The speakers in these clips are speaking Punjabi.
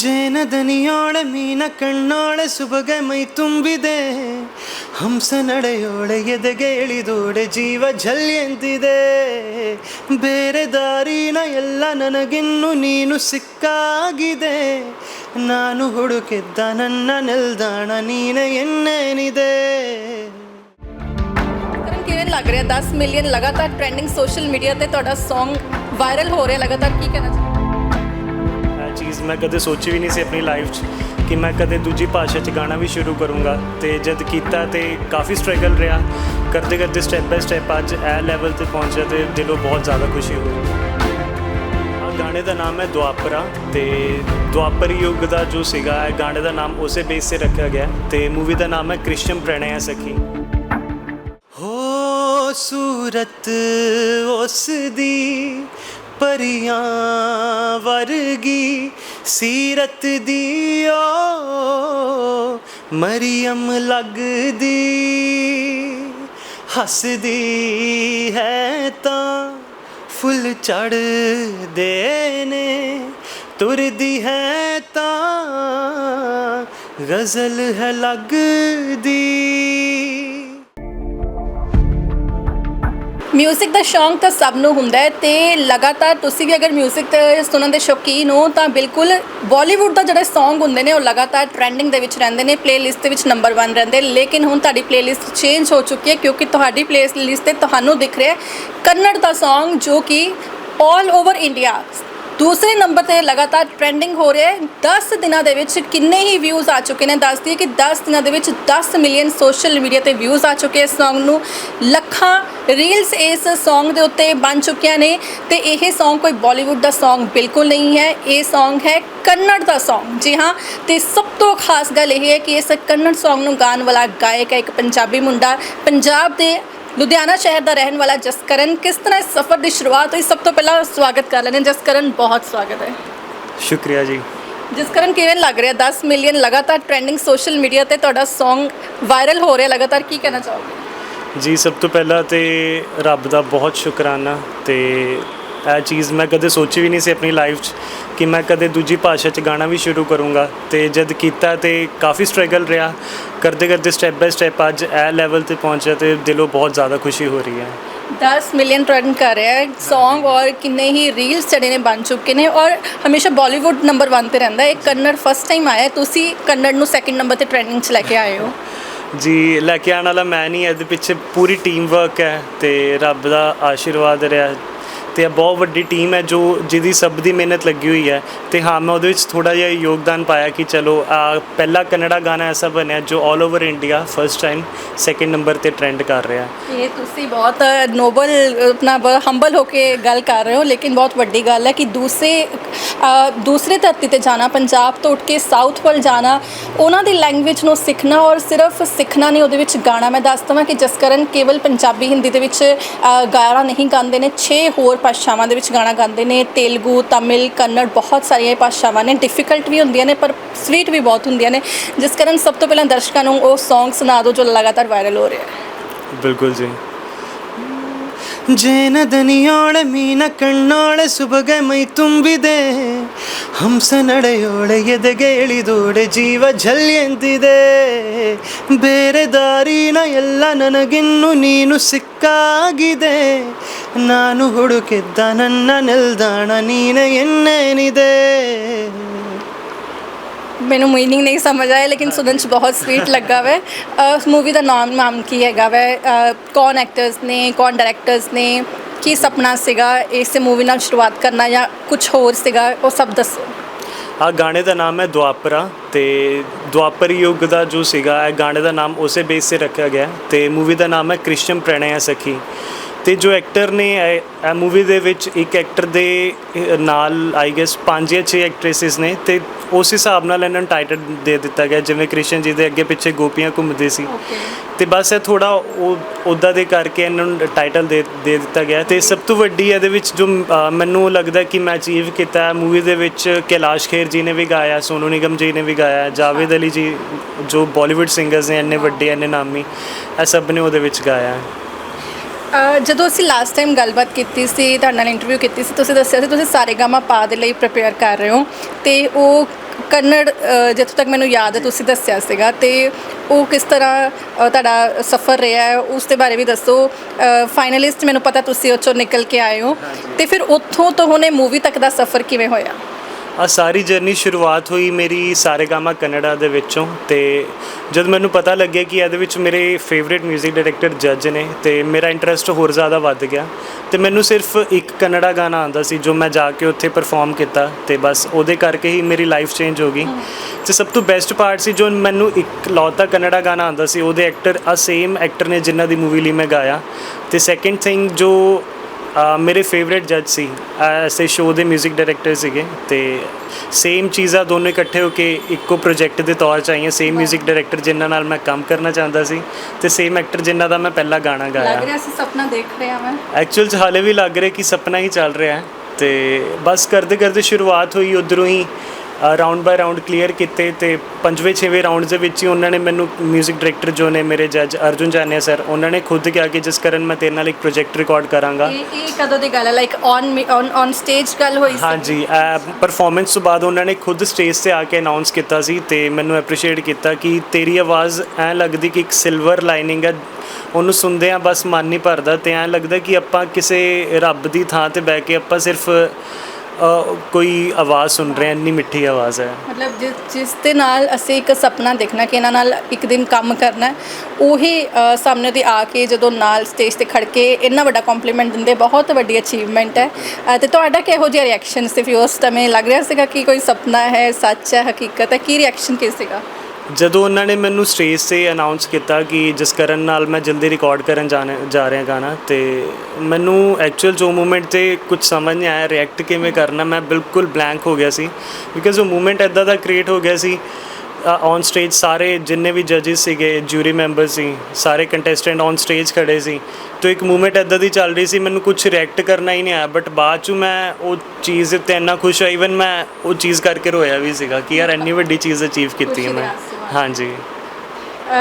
ಜೇನದನಿಯೋಳೆ ಮೀನ ಕಣ್ಣೋಳೆ ಸುಬಗೆ ಮೈ ತುಂಬಿದೆ ಹಂಸ ನಡೆಯೋಳೆ ಎದೆಗೆ ಇಳಿದೋಡೆ ಜೀವ ಎಂತಿದೆ ಬೇರೆ ದಾರಿನ ಎಲ್ಲ ನನಗಿನ್ನು ನೀನು ಸಿಕ್ಕಾಗಿದೆ ನಾನು ಹುಡುಕಿದ್ದ ನನ್ನ ನಿಲ್ದಾಣ ನೀನೆ ಎನ್ನೇನಿದೆ ਕਰਨ ਕਿਵੇਂ ਲੱਗ ਰਿਹਾ 10 ਮਿਲੀਅਨ ਲਗਾਤਾਰ ਟ੍ਰੈਂਡਿੰਗ ਸੋਸ਼ਲ ਮੀਡੀਆ ਤੇ ਤੁਹਾਡਾ Song ਵਾਇਰਲ ਹੋ ਰਿਹਾ ਲਗਾਤਾਰ ਕੀ ਕਹਿਣਾ ਚਾਹੁੰਦੇ ਇਹ ਚੀਜ਼ ਮੈਂ ਕਦੇ ਸੋਚੀ ਵੀ ਨਹੀਂ ਸੀ ਆਪਣੀ ਲਾਈਫ 'ਚ ਕਿ ਮੈਂ ਕਦੇ ਦੂਜੀ ਭਾਸ਼ਾ 'ਚ ਗਾਣਾ ਵੀ ਸ਼ੁਰੂ ਕਰੂੰਗਾ। ਤੇ ਜਦ ਕੀਤਾ ਤੇ ਕਾਫੀ ਸਟਰਗਲ ਰਿਹਾ। ਕਰਦੇ ਕਰਦੇ ਸਟੈਪ ਬਾਈ ਸਟੈਪ ਅੱਜ ਇਹ ਲੈਵਲ ਤੇ ਪਹੁੰਚਿਆ ਤੇ ਦਿਲੋਂ ਬਹੁਤ ਜ਼ਿਆਦਾ ਖੁਸ਼ੀ ਹੋਈ। ਗਾਣੇ ਦਾ ਨਾਮ ਹੈ ਦੁਆਪਰਾ ਤੇ ਦੁਆਪਰ ਯੁੱਗ ਦਾ ਜੋ ਸੀਗਾ, ਇਹ ਗਾਣੇ ਦਾ ਨਾਮ ਉਸੇ ਬੇਸ ਤੇ ਰੱਖਿਆ ਗਿਆ। ਤੇ ਮੂਵੀ ਦਾ ਨਾਮ ਹੈ ਕ੍ਰਿਸ਼ਨ ਪ੍ਰਣਯ ਸਖੀ। ਹੋ ਸੂਰਤ ਉਸ ਦੀ ਪਰੀਆਂ ਵਰਗੀ ਸੀਰਤ ਦੀ ਓ ਮਰੀਮ ਲੱਗਦੀ, ਹੱਸਦੀ ਹੈ ਤਾਂ ਫੁੱਲ ਚੜਦੇ ਨੇ, ਤੁਰਦੀ ਹੈ ਤਾਂ ਗਜ਼ਲ ਹੈ ਲੱਗਦੀ। ਮਿਊਜ਼ਿਕ ਦਾ ਸ਼ੌਂਕ ਤਾਂ ਸਭ ਨੂੰ ਹੁੰਦਾ ਹੈ ਤੇ ਲਗਾਤਾਰ ਤੁਸੀਂ ਵੀ ਅਗਰ ਮਿਊਜ਼ਿਕ ਸੁਣਨ ਦੇ ਸ਼ੌਕੀਨ ਹੋ ਤਾਂ ਬਿਲਕੁਲ ਬਾਲੀਵੁੱਡ ਦਾ ਜਿਹੜੇ Song ਹੁੰਦੇ ਨੇ ਉਹ ਲਗਾਤਾਰ ਟ੍ਰੈਂਡਿੰਗ ਦੇ ਵਿੱਚ ਰਹਿੰਦੇ ਨੇ ਪਲੇਲਿਸਟ ਦੇ ਵਿੱਚ ਨੰਬਰ 1 ਰਹਿੰਦੇ ਲੇਕਿਨ ਹੁਣ ਤੁਹਾਡੀ ਪਲੇਲਿਸਟ ਚੇਂਜ ਹੋ ਚੁੱਕੀ ਹੈ ਕਿਉਂਕਿ ਤੁਹਾਡੀ ਪਲੇਲਿਸਟ ਤੇ ਤੁਹਾਨੂੰ ਦਿਖ ਰਿਹਾ ਹੈ ਕੰਨੜ ਦਾ Song ਜੋ ਕਿ 올 ਓਵਰ ਇੰਡੀਆ ਦੂਸਰੇ ਨੰਬਰ ਤੇ ਲਗਾਤਾਰ ਟ੍ਰੈਂਡਿੰਗ ਹੋ ਰਿਹਾ ਹੈ। 10 ਦਿਨਾਂ ਦੇ ਵਿੱਚ ਕਿੰਨੇ ਹੀ ਵਿਊਜ਼ ਆ ਚੁੱਕੇ ਨੇ। ਦੱਸਦੀ ਹੈ ਕਿ 10 ਦਿਨਾਂ ਦੇ ਵਿੱਚ 10 ਮਿਲੀਅਨ ਸੋਸ਼ਲ ਮੀਡੀਆ ਤੇ ਵਿਊਜ਼ ਆ ਚੁੱਕੇ ਇਸ Song ਨੂੰ। ਲੱਖਾਂ ਰੀਲਸ ਇਸ Song ਦੇ ਉੱਤੇ ਬਣ ਚੁੱਕੀਆਂ ਨੇ ਤੇ ਇਹ Song ਕੋਈ ਬਾਲੀਵੁੱਡ ਦਾ Song ਬਿਲਕੁਲ ਨਹੀਂ ਹੈ। ਇਹ Song ਹੈ ਕੰਨੜ ਦਾ Song ਜੀ ਹਾਂ, ਤੇ ਸਭ ਤੋਂ ਖਾਸ ਗੱਲ ਇਹ ਹੈ ਕਿ ਇਸ ਕੰਨੜ Song ਨੂੰ ਗਾਉਣ ਵਾਲਾ ਗਾਇਕ ਹੈ ਇੱਕ ਪੰਜਾਬੀ ਮੁੰਡਾ। ਪੰਜਾਬ ਦੇ ਲੁਧਿਆਣਾ ਸ਼ਹਿਰ ਦਾ ਰਹਿਣ ਵਾਲਾ ਜਸਕਰਨ ਕਿਸ ਤਰ੍ਹਾਂ ਇਸ ਸਫ਼ਰ ਦੀ ਸ਼ੁਰੂਆਤ ਹੋਈ? ਸਭ ਤੋਂ ਪਹਿਲਾਂ ਸਵਾਗਤ ਕਰ ਲੈਣੇ ਜਸਕਰਨ ਬਹੁਤ ਸਵਾਗਤ ਹੈ। ਸ਼ੁਕਰੀਆ ਜੀ। ਜਸਕਰਨ ਕਿਵੇਂ ਲੱਗ ਰਿਹਾ? 10 ਮਿਲੀਅਨ ਲਗਾਤਾਰ ਟ੍ਰੈਂਡਿੰਗ ਸੋਸ਼ਲ ਮੀਡੀਆ ਤੇ ਤੁਹਾਡਾ Song ਵਾਇਰਲ ਹੋ ਰਿਹਾ ਲਗਾਤਾਰ ਕੀ ਕਹਿਣਾ ਚਾਹੋਗੇ? ਜੀ ਸਭ ਤੋਂ ਪਹਿਲਾਂ ਤੇ ਰੱਬ ਦਾ ਬਹੁਤ ਸ਼ੁਕਰਾਨਾ ਤੇ ਇਹ ਚੀਜ਼ ਮੈਂ ਕਦੇ ਸੋਚੀ ਵੀ ਨਹੀਂ ਸੀ ਆਪਣੀ ਲਾਈਫ 'ਚ ਕਿ ਮੈਂ ਕਦੇ ਦੂਜੀ ਭਾਸ਼ਾ 'ਚ ਗਾਣਾ ਵੀ ਸ਼ੁਰੂ ਕਰੂੰਗਾ। ਤੇ ਜਦ ਕੀਤਾ ਤੇ ਕਾਫੀ ਸਟਰਗਲ ਰਿਹਾ। ਕਰਦੇ ਕਰਦੇ ਸਟੈਪ ਬਾਈ ਸਟੈਪ ਅੱਜ ਇਹ ਲੈਵਲ ਤੇ ਪਹੁੰਚਿਆ ਤੇ ਦਿਲੋਂ ਬਹੁਤ ਜ਼ਿਆਦਾ ਖੁਸ਼ੀ ਹੋ ਰਹੀ ਹੈ। 10 ਮਿਲੀਅਨ ਟ੍ਰੈਂਡ ਕਰ ਰਿਹਾ ਹੈ। Song ਔਰ ਕਿੰਨੇ ਹੀ ਰੀਲਸ ਜਿਹੜੇ ਨੇ ਬਣ ਚੁੱਕੇ ਨੇ ਔਰ ਹਮੇਸ਼ਾ ਬਾਲੀਵੁੱਡ ਨੰਬਰ 1 ਤੇ ਰਹਿੰਦਾ ਹੈ। ਇਹ ਕੰਨੜ ਫਸਟ ਟਾਈਮ ਆਇਆ ਹੈ, ਤੁਸੀਂ ਕੰਨੜ ਨੂੰ ਸੈਕਿੰਡ ਨੰਬਰ ਤੇ ਟ੍ਰੈਂਡਿੰਗ 'ਚ ਲੈ ਕੇ ਆਏ ਹੋ। ਜੀ ਲੈ ਕੇ ਆਉਣ ਵਾਲਾ ਮੈਂ ਨਹੀਂ ਇਹਦੇ ਪਿੱਛੇ ਪੂਰੀ ਟੀਮ ਵਰਕ ਹੈ ਤੇ ਰੱਬ ਦਾ ਆਸ਼ੀਰਵਾਦ ਰਿਹਾ। ਤੇ ਬਹੁਤ ਵੱਡੀ ਟੀਮ ਹੈ ਜੋ ਜਿਹਦੀ ਸਭ ਦੀ ਮਿਹਨਤ ਲੱਗੀ ਹੋਈ ਹੈ। ਤੇ ਹਾਂ, ਮੈਂ ਉਹਦੇ ਵਿੱਚ ਥੋੜਾ ਜਿਹਾ ਯੋਗਦਾਨ ਪਾਇਆ ਕਿ ਚਲੋ ਪਹਿਲਾ ਕਨੇਡਾ ਗਾਣਾ ਐਸਾ ਬਣਿਆ ਜੋ 올 over India first time second number ਤੇ ਟ੍ਰੈਂਡ ਕਰ ਰਿਹਾ। ਇਹ ਤੁਸੀਂ ਬਹੁਤ ਨੋਬਲ ਆਪਣਾ ਹੰਬਲ ਹੋ ਕੇ ਗੱਲ ਕਰ ਰਹੇ ਹੋ, ਲੇਕਿਨ ਬਹੁਤ ਵੱਡੀ ਗੱਲ ਹੈ ਕਿ ਦੂਸਰੇ ਦੂਸਰੇ ਧਰਤੀ ਤੇ ਜਾਣਾ, ਪੰਜਾਬ ਤੋਂ ਉੱਠ ਕੇ ਸਾਊਥ ਵੱਲ ਜਾਣਾ, ਉਹਨਾਂ ਦੀ ਲੈਂਗੁਏਜ ਨੂੰ ਸਿੱਖਣਾ ਔਰ ਸਿਰਫ ਸਿੱਖਣਾ ਨਹੀਂ, ਉਹਦੇ ਵਿੱਚ ਗਾਣਾ। ਮੈਂ ਦੱਸ ਦਵਾਂ ਕਿ ਜਸਕਰਨ ਕੇਵਲ ਪੰਜਾਬੀ ਹਿੰਦੀ ਦੇ ਵਿੱਚ ਗਾਣਾ ਨਹੀਂ ਗਾਉਂਦੇ ਨੇ 6 ਹੋਰ ਭਾਸ਼ਾਵਾਂ ਦੇ ਵਿੱਚ ਗਾਣਾ ਗਾਉਂਦੇ ਨੇ, ਤੇਲਗੂ, ਤਮਿਲ, ਕੰਨੜ, ਬਹੁਤ ਸਾਰੀਆਂ ਭਾਸ਼ਾਵਾਂ ਨੇ। ਡਿਫਿਕਲਟ ਵੀ ਹੁੰਦੀਆਂ ਨੇ, ਪਰ ਸਵੀਟ ਵੀ ਬਹੁਤ ਹੁੰਦੀਆਂ ਨੇ। ਜਿਸ ਕਾਰਨ ਸਭ ਤੋਂ ਪਹਿਲਾਂ ਦਰਸ਼ਕਾਂ ਨੂੰ ਉਹ ਸੌਂਗ ਸੁਣਾ ਦਿਓ ਜੋ ਲਗਾਤਾਰ ਵਾਇਰਲ ਹੋ ਰਿਹਾ ਹੈ। ਬਿਲਕੁਲ ਜੀ। ಜೇನದನಿಯೋಳೆ ಮೀನ ಕಣ್ಣೋಳೆ ಸುಬಗೆ ಮೈ ತುಂಬಿದೆ. ಹಂಸ ನಡೆಯೋಳೆ, ಎದೆಗೆ ಇಳಿದೋಡೆ, ಜೀವ ಝಲ್ಯಂತಿದೆ ಬೇರೆ ದಾರಿನ ಎಲ್ಲ ನನಗಿನ್ನು ನೀನು ಸಿಕ್ಕಾಗಿದೆ. ನಾನು ಹುಡುಕಿದ್ದ ನನ್ನ ನಿಲ್ದಾಣ ನೀನೆ ಎನ್ನೇನಿದೆ. ਮੈਨੂੰ ਮੀਨਿੰਗ ਨਹੀਂ ਸਮਝ ਆਇਆ, ਲੇਕਿਨ ਸੁਣਨ ਚ ਬਹੁਤ ਸਵੀਟ ਲੱਗਾ ਵੈ। ਉਸ ਮੂਵੀ ਦਾ ਨਾਮ ਨਾਮ ਕੀ ਹੈਗਾ ਵੈ? ਕੌਣ ਐਕਟਰਸ ਨੇ, ਕੌਣ ਡਾਇਰੈਕਟਰਸ ਨੇ? ਕੀ ਸੁਪਨਾ ਸੀਗਾ ਇਸ ਮੂਵੀ ਨਾਲ ਸ਼ੁਰੂਆਤ ਕਰਨਾ ਜਾਂ ਕੁਝ ਹੋਰ ਸੀਗਾ? ਉਹ ਸਭ ਦੱਸੋ। ਆ ਗਾਣੇ ਦਾ ਨਾਮ ਹੈ ਦੁਆਪਰਾ ਤੇ ਦੁਆਪਰ ਯੁੱਗ ਦਾ ਜੋ ਸੀਗਾ, ਇਹ ਗਾਣੇ ਦਾ ਨਾਮ ਉਸੇ ਬੇਸ ਤੇ ਰੱਖਿਆ ਗਿਆ ਤੇ ਮੂਵੀ ਦਾ ਨਾਮ ਹੈ ਕ੍ਰਿਸ਼ਨ ਪ੍ਰਣਯ ਸਖੀ। ਤੇ ਜੋ ਐਕਟਰ ਨੇ ਇਹ ਮੂਵੀ ਦੇ ਵਿੱਚ ਇੱਕ ਐਕਟਰ ਦੇ ਨਾਲ ਆਈ ਗੈਸ ਪੰਜ ਜਾਂ ਛੇ ਐਕਟ੍ਰੈਸਸ ਨੇ ਤੇ ਉਸ ਹਿਸਾਬ ਨਾਲ ਇਹਨਾਂ ਨੂੰ ਟਾਈਟਲ ਦੇ ਦਿੱਤਾ ਗਿਆ ਜਿਵੇਂ ਕ੍ਰਿਸ਼ਨ ਜੀ ਦੇ ਅੱਗੇ ਪਿੱਛੇ ਗੋਪੀਆਂ ਘੁੰਮਦੇ ਸੀ। ਤੇ ਬਸ ਇਹ ਥੋੜਾ ਉਹ ਉਦਾਂ ਦੇ ਕਰਕੇ ਇਹਨਾਂ ਨੂੰ ਟਾਈਟਲ ਦੇ ਦੇ ਦਿੱਤਾ ਗਿਆ ਤੇ ਸਭ ਤੋਂ ਵੱਡੀ ਇਹਦੇ ਵਿੱਚ ਜੋ ਮੈਨੂੰ ਲੱਗਦਾ ਕਿ ਮੈਂ ਅਚੀਵ ਕੀਤਾ ਮੂਵੀ ਦੇ ਵਿੱਚ ਕੈਲਾਸ਼ ਖੇਰ ਜੀ ਨੇ ਵੀ ਗਾਇਆ ਸੋਨੂ ਨਿਗਮ ਜੀ ਨੇ ਵੀ ਗਾਇਆ ਜਾਵੇਦ ਅਲੀ ਜੀ ਜੋ ਬਾਲੀਵੁੱਡ ਸਿੰਗਰਸ ਨੇ ਇੰਨੇ ਵੱਡੇ ਇੰਨੇ ਨਾਮੀ ਇਹ ਸਭ ਨੇ ਉਹਦੇ ਵਿੱਚ ਗਾਇਆ। ਅਹ ਜਦੋਂ ਅਸੀਂ ਲਾਸਟ ਟਾਈਮ ਗੱਲਬਾਤ ਕੀਤੀ ਸੀ ਤੁਹਾਡੇ ਨਾਲ ਇੰਟਰਵਿਊ ਕੀਤੀ ਸੀ ਤੁਸੀਂ ਦੱਸਿਆ ਸੀ ਤੁਸੀਂ ਸਾਰੇਗਾਮਾ ਪਾ ਦੇ ਲਈ ਪ੍ਰਿਪੇਅਰ ਕਰ ਰਹੇ ਹੋ ਤੇ ਉਹ ਕੰਨੜ ਜਿੱਥੋਂ ਤੱਕ ਮੈਨੂੰ ਯਾਦ ਹੈ ਤੁਸੀਂ ਦੱਸਿਆ ਸੀਗਾ ਤੇ ਉਹ ਕਿਸ ਤਰ੍ਹਾਂ ਤੁਹਾਡਾ ਸਫ਼ਰ ਰਿਹਾ ਹੈ ਉਸ ਦੇ ਬਾਰੇ ਵੀ ਦੱਸੋ। ਫਾਈਨਲਿਸਟ ਮੈਨੂੰ ਪਤਾ ਤੁਸੀਂ ਉਹ ਚੋਂ ਨਿਕਲ ਕੇ ਆਏ ਹੋ ਤੇ ਫਿਰ ਉੱਥੋਂ ਤੋਂ ਹੁਣੇ ਮੂਵੀ ਤੱਕ ਦਾ ਸਫ਼ਰ ਕਿਵੇਂ ਹੋਇਆ? ਆ ਸਾਰੀ ਜਰਨੀ ਸ਼ੁਰੂਆਤ ਹੋਈ ਮੇਰੀ ਸਾਰੇਗਾਮਾ ਕਨੇਡਾ ਦੇ ਵਿੱਚੋਂ ਤੇ ਜਦ ਮੈਨੂੰ ਪਤਾ ਲੱਗਿਆ ਕਿ ਇਹਦੇ ਵਿੱਚ ਮੇਰੇ ਫੇਵਰਿਟ 뮤직 ਡਾਇਰੈਕਟਰ ਜੱਜ ਨੇ ਤੇ ਮੇਰਾ ਇੰਟਰਸਟ ਹੋਰ ਜ਼ਿਆਦਾ ਵੱਧ ਗਿਆ ਤੇ ਮੈਨੂੰ ਸਿਰਫ ਇੱਕ ਕਨੇਡਾ ਗਾਣਾ ਆਂਦਾ ਸੀ ਜੋ ਮੈਂ ਜਾ ਕੇ ਉੱਥੇ ਪਰਫਾਰਮ ਕੀਤਾ ਤੇ ਬਸ ਉਹਦੇ ਕਰਕੇ ਹੀ ਮੇਰੀ ਲਾਈਫ ਚੇਂਜ ਹੋ ਗਈ। ਤੇ ਸਭ ਤੋਂ ਬੈਸਟ ਪਾਰਟ ਸੀ ਜੋ ਮੈਨੂੰ ਇੱਕ ਲੌਤਾ ਕਨੇਡਾ ਗਾਣਾ ਆਂਦਾ ਸੀ ਉਹਦੇ ਐਕਟਰ ਆ ਸੇਮ ਐਕਟਰ ਨੇ ਜਿਨ੍ਹਾਂ ਦੀ ਮੂਵੀ ਲਈ ਮੈਂ ਗਾਇਆ। ਤੇ ਸੈਕੰਡ ਥਿੰਗ ਜੋ ਮੇਰੇ ਫੇਵਰਿਟ ਜੱਜ ਸੀ ਅ, ਐਸੇ ਸ਼ੋਅ ਦੇ 뮤직 ਡਾਇਰੈਕਟਰ ਸੀਗੇ ਤੇ ਸੇਮ ਚੀਜ਼ਾਂ ਦੋਨੋਂ ਇਕੱਠੇ ਹੋ ਕੇ ਇੱਕੋ ਪ੍ਰੋਜੈਕਟ ਦੇ ਤੌਰ 'ਚ ਆਈਆਂ ਸੇਮ 뮤직 ਡਾਇਰੈਕਟਰ ਜਿਨ੍ਹਾਂ ਨਾਲ ਮੈਂ ਕੰਮ ਕਰਨਾ ਚਾਹੁੰਦਾ ਸੀ ਤੇ ਸੇਮ ਐਕਟਰ ਜਿਨ੍ਹਾਂ ਦਾ ਮੈਂ ਪਹਿਲਾ ਗਾਣਾ ਲੱਗ ਗਾਇਆ ਰਿਹਾ ਸੀ ਸੁਪਨਾ ਦੇਖ ਰਿਹਾ ਮੈਂ ਐਕਚੁਅਲ 'ਚ ਹਾਲੇ ਵੀ ਲੱਗ ਰਿਹਾ ਕਿ ਸੁਪਨਾ ਹੀ ਚੱਲ ਰਿਹਾ ਹੈ ਤੇ ਬਸ ਕਰਦੇ ਕਰਦੇ ਸ਼ੁਰੂਆਤ ਹੋਈ ਉਧਰੋਂ ਹੀ ਰਾਉਂਡ ਬਾਈ ਰਾਉਂਡ ਕਲੀਅਰ ਕੀਤੇ ਤੇ ਪੰਜਵੇਂ ਛੇਵੇਂ ਰਾਉਂਡ ਦੇ ਵਿੱਚ ਹੀ ਉਹਨਾਂ ਨੇ ਮੈਨੂੰ 뮤직 ਡਾਇਰੈਕਟਰ ਜੋ ਨੇ ਮੇਰੇ ਜੱਜ ਅਰਜੁਨ ਜਾਨੀਆ ਸਰ ਉਹਨਾਂ ਨੇ ਖੁਦ ਕਿਹਾ ਕਿ ਜਿਸ ਕਰਨ ਮੈਂ ਤੇਰੇ ਨਾਲ ਇੱਕ ਪ੍ਰੋਜੈਕਟ ਰਿਕਾਰਡ ਕਰਾਂਗਾ। ਇਹ ਇਹ ਕਦੋਂ ਦੀ ਗੱਲ ਹੈ? Like on on on stage ਗੱਲ ਹੋਈ ਸੀ? ਹਾਂਜੀ ਪਰਫਾਰਮੈਂਸ ਤੋਂ ਬਾਅਦ ਉਹਨਾਂ ਨੇ ਖੁਦ ਸਟੇਜ ਤੇ ਆ ਕੇ ਅਨਾਉਂਸ ਕੀਤਾ ਸੀ ਤੇ ਮੈਨੂੰ ਐਪਰੀਸ਼ੀਏਟ ਕੀਤਾ ਕਿ ਤੇਰੀ ਆਵਾਜ਼ ਐ ਲੱਗਦੀ ਕਿ ਇੱਕ ਸਿਲਵਰ ਲਾਈਨਿੰਗ ਹੈ। ਉਹਨੂੰ ਸੁਣਦੇ ਆ ਬਸ ਮਨ ਨਹੀਂ ਭਰਦਾ ਤੇ ਐ ਲੱਗਦਾ ਕਿ ਆਪਾਂ ਕਿਸੇ ਰੱਬ ਦੀ ਥਾਂ ਤੇ ਬਹਿ ਕੇ ਆਪਾਂ ਸਿਰਫ ਕੋਈ ਆਵਾਜ਼ ਸੁਣ ਰਹੇ ਹਾਂ ਇੰਨੀ ਮਿੱਠੀ ਆਵਾਜ਼ ਹੈ। ਮਤਲਬ ਜਿਸ ਜਿਸ ਦੇ ਨਾਲ ਅਸੀਂ ਇੱਕ ਸੁਪਨਾ ਦੇਖਣਾ ਕਿ ਇਹਨਾਂ ਨਾਲ ਇੱਕ ਦਿਨ ਕੰਮ ਕਰਨਾ ਹੈ, ਉਹੀ ਅ, ਸਾਹਮਣੇ ਦੀ ਆ ਕੇ ਜਦੋਂ ਨਾਲ ਸਟੇਜ ਤੇ ਖੜ ਕੇ ਇੰਨਾ ਵੱਡਾ ਕੰਪਲੀਮੈਂਟ ਦਿੰਦੇ ਬਹੁਤ ਵੱਡੀ ਅਚੀਵਮੈਂਟ ਹੈ। ਅ, ਤੇ ਤੁਹਾਡਾ ਕਿਹੋ ਜਿਹਾ ਰਿਐਕਸ਼ਨ ਸੀ? ਫਿਰ ਉਸ ਸਮੇਂ ਲੱਗ ਰਿਹਾ ਸੀਗਾ ਕਿ ਕੋਈ ਸੁਪਨਾ ਹੈ ਸੱਚ ਹੈ ਹਕੀਕਤ ਹੈ ਕੀ ਰਿਐਕਸ਼ਨ ਕੀ ਸੀਗਾ? ਜਦੋਂ ਉਹਨਾਂ ਨੇ ਮੈਨੂੰ ਸਟੇਜ ਤੇ ਅਨਾਉਂਸ ਕੀਤਾ ਕਿ ਜਿਸ ਕਰਨ ਨਾਲ ਮੈਂ ਜਲਦੀ ਰਿਕਾਰਡ ਕਰਨ ਜਾਣੇ, ਜਾ ਰਿਹਾ ਗਾਣਾ, ਤੇ ਮੈਨੂੰ ਐਕਚੁਅਲ ਜੋ ਮੂਮੈਂਟ ਤੇ ਕੁਝ ਸਮਝ ਨਹੀਂ ਆਇਆ ਰਿਐਕਟ ਕਿਵੇਂ ਕਰਨਾ, ਮੈਂ ਬਿਲਕੁਲ ਬਲੈਂਕ ਹੋ ਗਿਆ ਸੀ ਬਿਕਾਜ਼ ਉਹ ਮੂਮੈਂਟ ਐਦਾਂ ਦਾ ਕ੍ਰੀਏਟ ਹੋ ਗਿਆ ਸੀ ਔਨ ਸਟੇਜ ਸਾਰੇ ਜਿੰਨੇ ਵੀ ਜੱਜਸ ਸੀਗੇ ਜੂਰੀ ਮੈਂਬਰ ਸੀ, ਸਾਰੇ ਕੰਟੈਸਟੈਂਟ ਔਨ ਸਟੇਜ ਖੜੇ ਸੀ, ਤੋ ਇੱਕ ਮੂਵਮੈਂਟ ਐਦਾਂ ਦੀ ਚੱਲ ਰਹੀ ਸੀ, ਮੈਨੂੰ ਕੁਝ ਰਿਐਕਟ ਕਰਨਾ ਹੀ ਨਹੀਂ ਆਇਆ ਬਟ ਬਾਅਦ ਚ ਮੈਂ ਉਹ ਚੀਜ਼ ਉੱਤੇ ਇੰਨਾ ਖੁਸ਼ ਹੋਇਆ ਇਵਨ ਮੈਂ ਉਹ ਚੀਜ਼ ਕਰਕੇ ਰੋਇਆ ਵੀ ਸੀਗਾ ਕਿ ਯਾਰ ਇੰਨੀ ਵੱਡੀ ਚੀਜ਼ ਅਚੀਵ ਕੀਤੀ ਹੈ ਖੁਸ਼ੀ ਮੈਂ ਹਾਂਜੀ।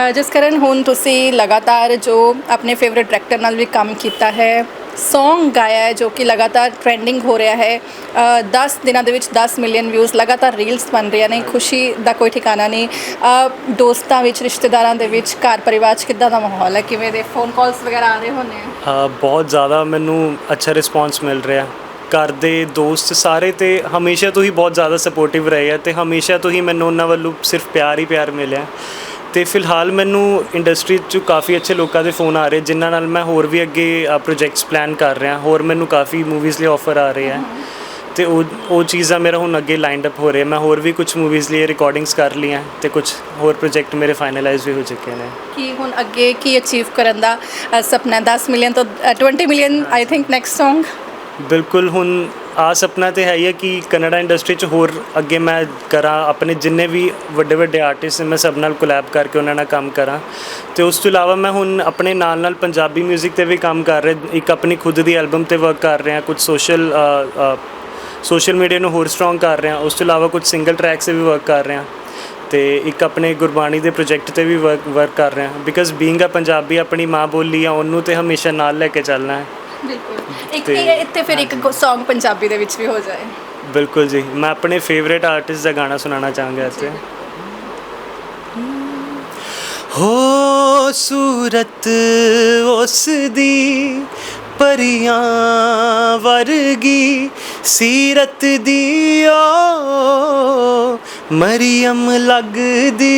ਅ, ਜਿਸ ਕਰਨ ਹੁਣ ਤੁਸੀਂ ਲਗਾਤਾਰ ਜੋ ਆਪਣੇ ਫੇਵਰਿਟ ਡਾਇਰੈਕਟਰ ਨਾਲ ਵੀ ਕੰਮ ਕੀਤਾ ਹੈ Song ਗਾਇਆ ਹੈ ਜੋ ਕਿ ਲਗਾਤਾਰ ਟ੍ਰੈਂਡਿੰਗ ਹੋ ਰਿਹਾ ਹੈ ਅ, 10 ਦਿਨਾਂ ਦੇ ਵਿੱਚ 10 ਮਿਲੀਅਨ ਵਿਊਜ਼ ਲਗਾਤਾਰ ਰੀਲਸ ਬਣ ਰਹੀਆਂ ਨੇ ਖੁਸ਼ੀ ਦਾ ਕੋਈ ਠਿਕਾਣਾ ਨਹੀਂ। ਅ, ਦੋਸਤਾਂ ਵਿੱਚ ਰਿਸ਼ਤੇਦਾਰਾਂ ਦੇ ਵਿੱਚ ਘਰ ਪਰਿਵਾਰ 'ਚ ਕਿੱਦਾਂ ਦਾ ਮਾਹੌਲ ਹੈ? ਕਿਵੇਂ ਦੇ ਫੋਨ ਕਾਲਸ ਵਗੈਰਾ ਆ ਰਹੇ ਹੋਣੇ ਆ? ਬਹੁਤ ਜ਼ਿਆਦਾ ਮੈਨੂੰ ਅੱਛਾ ਰਿਸਪੌਂਸ ਮਿਲ ਰਿਹਾ। ਘਰ ਦੇ ਦੋਸਤ ਸਾਰੇ ਤੇ ਹਮੇਸ਼ਾ ਤੋਂ ਹੀ ਬਹੁਤ ਜ਼ਿਆਦਾ ਸਪੋਰਟਿਵ ਰਹੇ ਆ ਤੇ ਹਮੇਸ਼ਾ ਤੋਂ ਹੀ ਮੈਨੂੰ ਉਹਨਾਂ ਵੱਲੋਂ ਸਿਰਫ ਪਿਆਰ ਹੀ ਪਿਆਰ ਮਿਲਿਆ। ਤੇ ਫਿਲਹਾਲ ਮੈਨੂੰ ਇੰਡਸਟਰੀ 'ਚ ਕਾਫੀ ਅੱਛੇ ਲੋਕਾਂ ਦੇ ਫੋਨ ਆ ਰਹੇ ਜਿਨ੍ਹਾਂ ਨਾਲ ਮੈਂ ਹੋਰ ਵੀ ਅੱਗੇ ਪ੍ਰੋਜੈਕਟਸ ਪਲਾਨ ਕਰ ਰਿਹਾ। ਹੋਰ ਮੈਨੂੰ ਕਾਫੀ ਮੂਵੀਜ਼ ਲਈ ਆਫਰ ਆ ਰਹੇ ਆ। ਤੇ ਉਹ ਉਹ ਚੀਜ਼ਾਂ ਮੇਰਾ ਹੁਣ ਅੱਗੇ ਲਾਈਨਡ ਅਪ ਹੋ ਰਿਹਾ ਮੈਂ ਹੋਰ ਵੀ ਕੁਝ ਮੂਵੀਜ਼ ਲਈ ਰਿਕਾਰਡਿੰਗਸ ਕਰ ਲਈਆਂ ਤੇ ਕੁਝ ਹੋਰ ਪ੍ਰੋਜੈਕਟ ਮੇਰੇ ਫਾਈਨਲਾਈਜ਼ ਵੀ ਹੋ ਚੁੱਕੇ ਨੇ। ਕੀ ਹੁਣ ਅੱਗੇ ਕੀ ਅਚੀਵ ਕਰਨ ਦਾ ਅ, ਸੁਪਨਾ? 10 ਮਿਲੀਅਨ ਤੋਂ 20 million I think next Song? ਬਿਲਕੁਲ, ਹੁਣ ਆ ਸੁਪਨਾ ਤੇ ਹੈ ਹੀ ਹੈ ਕਿ ਕਨੇਡਾ ਇੰਡਸਟਰੀ 'ਚ ਹੋਰ ਅੱਗੇ ਮੈਂ ਕਰਾਂ, ਆਪਣੇ ਜਿੰਨੇ ਵੀ ਵੱਡੇ ਵੱਡੇ ਆਰਟਿਸਟ ਨੇ, ਮੈਂ ਸਭ ਨਾਲ ਕੋਲੈਬ ਕਰਕੇ ਉਹਨਾਂ ਨਾਲ ਕੰਮ ਕਰਾਂ। ਤੇ ਉਸ ਤੋਂ ਇਲਾਵਾ ਮੈਂ ਹੁਣ ਆਪਣੇ ਨਾਲ ਨਾਲ ਪੰਜਾਬੀ 뮤직 ਤੇ ਵੀ ਕੰਮ ਕਰ ਰਿਹਾ, ਇੱਕ ਆਪਣੀ ਖੁਦ ਦੀ ਐਲਬਮ ਤੇ ਵਰਕ ਕਰ ਰਿਹਾ, ਕੁਝ ਸੋਸ਼ਲ ਸੋਸ਼ਲ ਮੀਡੀਆ ਨੂੰ ਹੋਰ ਸਟਰੋਂਗ ਕਰ ਰਿਹਾ, ਉਸ ਤੋਂ ਇਲਾਵਾ ਕੁਝ ਸਿੰਗਲ ਟਰੈਕਸ ਤੇ ਵੀ ਵਰਕ ਕਰ ਰਿਹਾ। ਤੇ ਇੱਕ ਆਪਣੇ ਗੁਰਬਾਣੀ ਦੇ ਪ੍ਰੋਜੈਕਟ ਤੇ ਵੀ ਵਰਕ ਕਰ ਰਿਹਾ ਬਿਕਾਜ਼ ਬੀਇੰਗ ਅ ਪੰਜਾਬੀ, ਆਪਣੀ ਮਾਂ ਬੋਲੀ ਆ, ਉਹਨੂੰ ਤੇ ਹਮੇਸ਼ਾ ਨਾਲ ਲੈ ਕੇ ਚੱਲਣਾ ਹੈ। ਬਿਲਕੁਲ। ਇੱਕ ਤੇ- ਇੱਥੇ ਫਿਰ ਇੱਕ Song ਪੰਜਾਬੀ ਦੇ ਵਿੱਚ ਵੀ ਹੋ ਜਾਏ। ਬਿਲਕੁਲ ਜੀ। ਮੈਂ ਆਪਣੇ ਫੇਵਰੇਟ ਆਰਟਿਸਟ ਦਾ ਗਾਣਾ ਸੁਣਾਉਣਾ ਚਾਹਾਂਗਾ ਇੱਥੇ। ਹੋ ਸੂਰਤ ਉਸ ਦੀ ਪਰੀਆਂ ਵਰਗੀ ਸੀਰਤ ਦੀ ਓ ਮਰੀਮ ਲੱਗਦੀ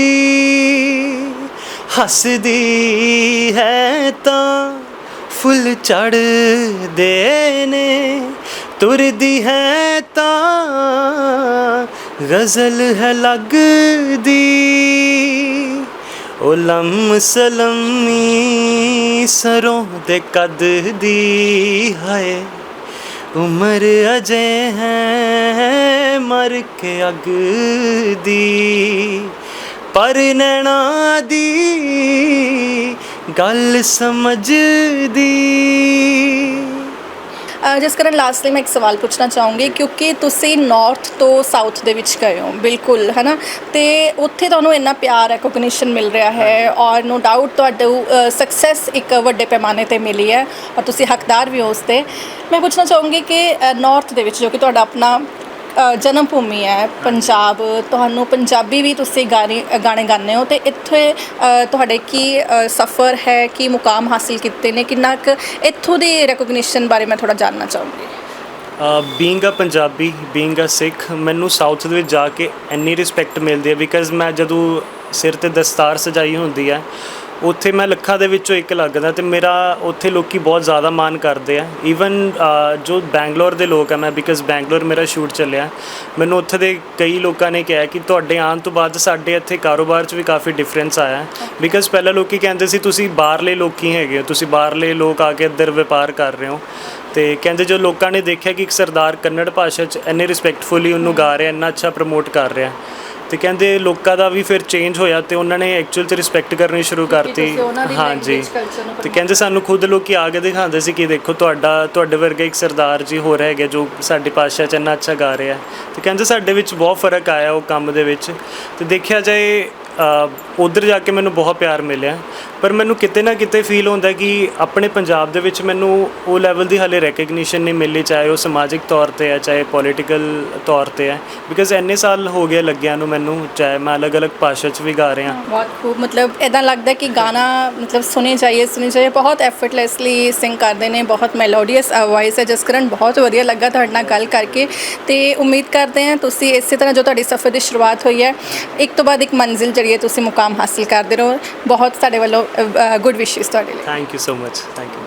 ਹੱਸਦੀ ਹੈ ਤਾਂ ਫੁੱਲ ਚੜਦੇ ਨੇ, ਤੁਰਦੀ ਹੈ ਤਾਂ ਗਜ਼ਲ ਹੈ ਲੱਗਦੀ। ਉਹ ਲੰਮ ਸਲਮੀ ਸਰੋਂ ਦੇ ਕਦ ਦੀ ਹੈ ਉਮਰ ਅਜੇ ਹੈ ਮਰ ਕੇ ਅਗ ਦੀ ਪਰ ਨੈਣਾ ਦੀ ਗੱਲ ਸਮਝਦੀ। ਜਿਸ ਕਰਨ ਲਾਸਟਲੀ ਮੈਂ ਇੱਕ ਸਵਾਲ ਪੁੱਛਣਾ ਚਾਹੂੰਗੀ ਕਿਉਂਕਿ ਤੁਸੀਂ ਨਾਰਥ ਤੋਂ ਸਾਊਥ ਦੇ ਵਿੱਚ ਗਏ ਹੋ ਬਿਲਕੁਲ ਹੈ ਨਾ ਤੇ ਉੱਥੇ ਤੁਹਾਨੂੰ ਇੰਨਾ ਪਿਆਰ ਰੈਕੋਗਨੀਸ਼ਨ ਮਿਲ ਰਿਹਾ ਹੈ ਔਰ ਨੋ ਡਾਊਟ ਤੁਹਾਨੂੰ ਸਕਸੈਸ ਇੱਕ ਵੱਡੇ ਪੈਮਾਨੇ ਤੇ ਮਿਲੀ ਹੈ ਔਰ ਤੁਸੀਂ ਹੱਕਦਾਰ ਵੀ ਹੋ ਉਸ ਤੇ ਮੈਂ ਪੁੱਛਣਾ ਚਾਹੂੰਗੀ ਕਿ ਨਾਰਥ ਦੇ ਵਿੱਚ ਜੋ ਕਿ ਤੁਹਾਡਾ ਆਪਣਾ ਅ, ਜਨਮ ਭੂਮੀ ਹੈ ਪੰਜਾਬ। ਤੁਹਾਨੂੰ ਪੰਜਾਬੀ ਵੀ ਤੁਸੀਂ ਗਾਣੇ ਗਾਣੇ ਗਾਉਂਦੇ ਹੋ ਤੇ ਇੱਥੇ ਅ, ਤੁਹਾਡੇ ਕੀ ਸਫਰ ਹੈ ਕੀ ਮੁਕਾਮ ਹਾਸਿਲ ਕੀਤੇ ਨੇ? ਕਿੰਨਾ ਕੁ ਇੱਥੋਂ ਦੀ ਰੈਕੋਗਨੀਸ਼ਨ ਬਾਰੇ ਮੈਂ ਥੋੜਾ ਜਾਨਣਾ ਚਾਹੂੰਗੀ being a Punjabi being a Sikh ਮੈਨੂੰ ਸਾਊਥ ਦੇ ਵਿੱਚ ਜਾ ਕੇ ਇੰਨੀ ਰਿਸਪੈਕਟ ਮਿਲਦੀ ਹੈ ਬਿਕਾਜ਼ ਮੈਂ ਜਦੋਂ ਸਿਰ ਤੇ ਦਸਤਾਰ ਸਜਾਈ ਹੁੰਦੀ ਹੈ ਉੱਥੇ ਮੈਂ ਲੱਖਾਂ ਦੇ ਵਿੱਚੋਂ ਇੱਕ ਲੱਗਦਾ ਤੇ ਮੇਰਾ ਉੱਥੇ ਲੋਕੀ ਬਹੁਤ ਜ਼ਿਆਦਾ ਮਾਣ ਕਰਦੇ ਆ। ਈਵਨ ਜੋ ਬੈਂਗਲੌਰ ਦੇ ਲੋਕ ਆ, ਮੈਂ ਬਿਕਾਜ਼ ਬੈਂਗਲੌਰ ਮੇਰਾ ਸ਼ੂਟ ਚੱਲਿਆ। ਮੈਨੂੰ ਉੱਥੇ ਦੇ ਕਈ ਲੋਕਾਂ ਨੇ ਕਿਹਾ ਕਿ ਤੁਹਾਡੇ ਆਉਣ ਤੋਂ ਬਾਅਦ ਸਾਡੇ ਇੱਥੇ ਕਾਰੋਬਾਰ 'ਚ ਵੀ ਕਾਫੀ ਡਿਫਰੈਂਸ ਆਇਆ। ਬਿਕਾਜ਼ ਪਹਿਲਾਂ ਲੋਕੀ ਕਹਿੰਦੇ ਸੀ, ਤੁਸੀਂ ਬਾਹਰਲੇ ਲੋਕੀ ਹੈਗੇ ਹੋ, ਤੁਸੀਂ ਬਾਹਰਲੇ ਲੋਕ ਆ ਕੇ ਇੱਧਰ ਵਪਾਰ ਕਰ ਰਹੇ ਹੋ। ਤੇ ਕਹਿੰਦੇ ਜੋ ਲੋਕਾਂ ਨੇ ਦੇਖਿਆ ਕਿ ਇੱਕ ਸਰਦਾਰ ਕੰਨੜ ਭਾਸ਼ਾ 'ਚ ਇੰਨੇ ਰਿਸਪੈਕਟਫੁਲੀ ਉਹਨੂੰ ਗਾ ਰਿਹਾ, ਇੰਨਾ ਅੱਛਾ ਪ੍ਰਮੋਟ ਕਰ ਰਿਹਾ। ਤੇ ਕਹਿੰਦੇ ਲੋਕਾਂ ਦਾ ਵੀ ਫਿਰ ਚੇਂਜ ਹੋਇਆ ਤੇ ਉਹਨਾਂ ਨੇ ਐਕਚੁਅਲ 'ਚ ਰਿਸਪੈਕਟ ਕਰਨੀ ਸ਼ੁਰੂ ਕਰਤੀ। ਹਾਂਜੀ। ਤੇ ਕਹਿੰਦੇ ਸਾਨੂੰ ਖੁਦ ਲੋਕੀ ਆ ਕੇ ਦਿਖਾਉਂਦੇ ਸੀ ਕਿ ਦੇਖੋ ਤੁਹਾਡਾ ਤੁਹਾਡੇ ਵਰਗਾ ਇੱਕ ਸਰਦਾਰ ਜੀ ਹੋ ਰਿਹਾ ਹੈਗਾ ਜੋ ਸਾਡੀ ਭਾਸ਼ਾ 'ਚ ਇੰਨਾ ਅੱਛਾ ਗਾ ਰਿਹਾ। ਤੇ ਕਹਿੰਦੇ ਸਾਡੇ ਵਿੱਚ ਬਹੁਤ ਫ਼ਰਕ ਆਇਆ ਉਹ ਕੰਮ ਦੇ ਵਿੱਚ। ਤੇ ਦੇਖਿਆ ਜਾਏ ਉਧਰ ਜਾ ਕੇ ਮੈਨੂੰ ਬਹੁਤ ਪਿਆਰ ਮਿਲਿਆ। ਪਰ ਮੈਨੂੰ ਕਿਤੇ ਨਾ ਕਿਤੇ ਫੀਲ ਹੁੰਦਾ ਕਿ ਆਪਣੇ ਪੰਜਾਬ ਦੇ ਵਿੱਚ ਮੈਨੂੰ ਉਹ ਲੈਵਲ ਦੀ ਹਲੇ ਰੈਕਗਨੀਸ਼ਨ ਨਹੀਂ ਮਿਲੀ, ਚਾਹੇ ਉਹ ਸਮਾਜਿਕ ਤੌਰ ਤੇ ਹੈ, ਚਾਹੇ ਪੋਲੀਟੀਕਲ ਤੌਰ ਤੇ ਹੈ। ਬਿਕਾਜ਼ ਇੰਨੇ ਸਾਲ ਹੋ ਗਏ ਲੱਗਿਆਂ ਨੂੰ ਮੈਨੂੰ, ਚਾਹੇ ਮੈਂ ਅਲੱਗ-ਅਲੱਗ ਭਾਸ਼ਾ 'ਚ ਵੀ ਗਾ ਰਿਹਾ। ਬਹੁਤ ਖੂਬ, ਮਤਲਬ ਇਦਾਂ ਲੱਗਦਾ ਕਿ ਗਾਣਾ ਮਤਲਬ ਸੁਣੇ ਜਾਈਏ ਸੁਣੇ ਜਾਈਏ, ਬਹੁਤ ਐਫਰਟਲੈਸਲੀ ਸਿੰਗ ਕਰਦੇ ਨੇ, ਬਹੁਤ ਮੈਲੋਡੀਅਸ ਵੌਇਸ ਹੈ। ਜਿਸ ਕਰਨ ਬਹੁਤ ਵਧੀਆ ਲੱਗਾ ਤੁਹਾਡੇ ਨਾਲ ਗੱਲ ਕਰਕੇ। ਤੇ ਉਮੀਦ ਕਰਦੇ ਹਾਂ ਤੁਸੀਂ ਇਸੇ ਤਰ੍ਹਾਂ ਜੋ ਤੁਹਾਡੀ ਸਫ਼ਰ ਦੀ ਸ਼ੁਰੂਆਤ ਹੋਈ ਹੈ, ਇੱਕ ਤੋਂ ਬਾਅਦ ਇੱਕ ਮੰਜ਼ਿਲ ਜਿਹੜੀ ਤੁਸੀਂ ਮੁਕਾਮ ਹਾਸਿਲ ਕਰਦੇ ਰਹੋ। ਬਹੁਤ ਸਾਡੇ ਵੱਲੋਂ ਗੁੱਡ ਵਿਸ਼ੇਸ ਤੁਹਾਡੇ ਲਈ। Thank you so much thank you